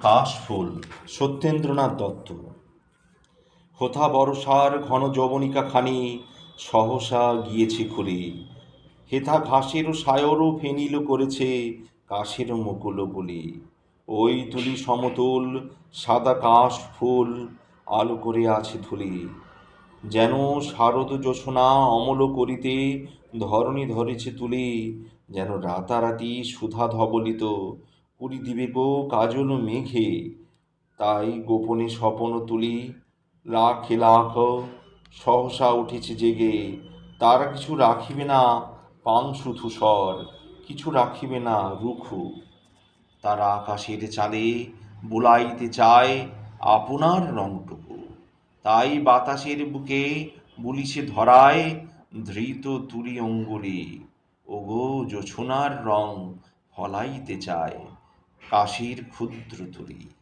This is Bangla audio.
কাশফুল, সত্যেন্দ্রনাথ দত্ত। হোথা বরসার ঘন যবনিকা খানি সহসা গিয়েছে খুলে। হেথা ঘাসের সায়রও ফেনিল করেছে কাশের মুকুল বলে। ওই তুলি সমতুল, সাদা কাশ ফুল আলো করে আছে ধুলি। যেন শারদ জোছনা অমল করিতে ধরণী ধরেছে তুলি, যেন রাতারাতি সুধা ধবলিত পুরী দিবে গো কাজল মেঘে। তাই গোপনে স্বপন তুলি, লাখে লাখ সহসা উঠেছে জেগে। তারা কিছু রাখিবে না পাংশু ধূসর কিছু রাখিবে না রুখু। তারা আকাশের চালে বোলাইতে চায় আপনার রংটুকু। তাই বাতাসের বুকে বুলিছে ধরায় ধৃত তুরি অঙ্গুলি। ওগো জোছনার রং ফলাইতে চায়। কাশির ক্ষুদ্র তুলি।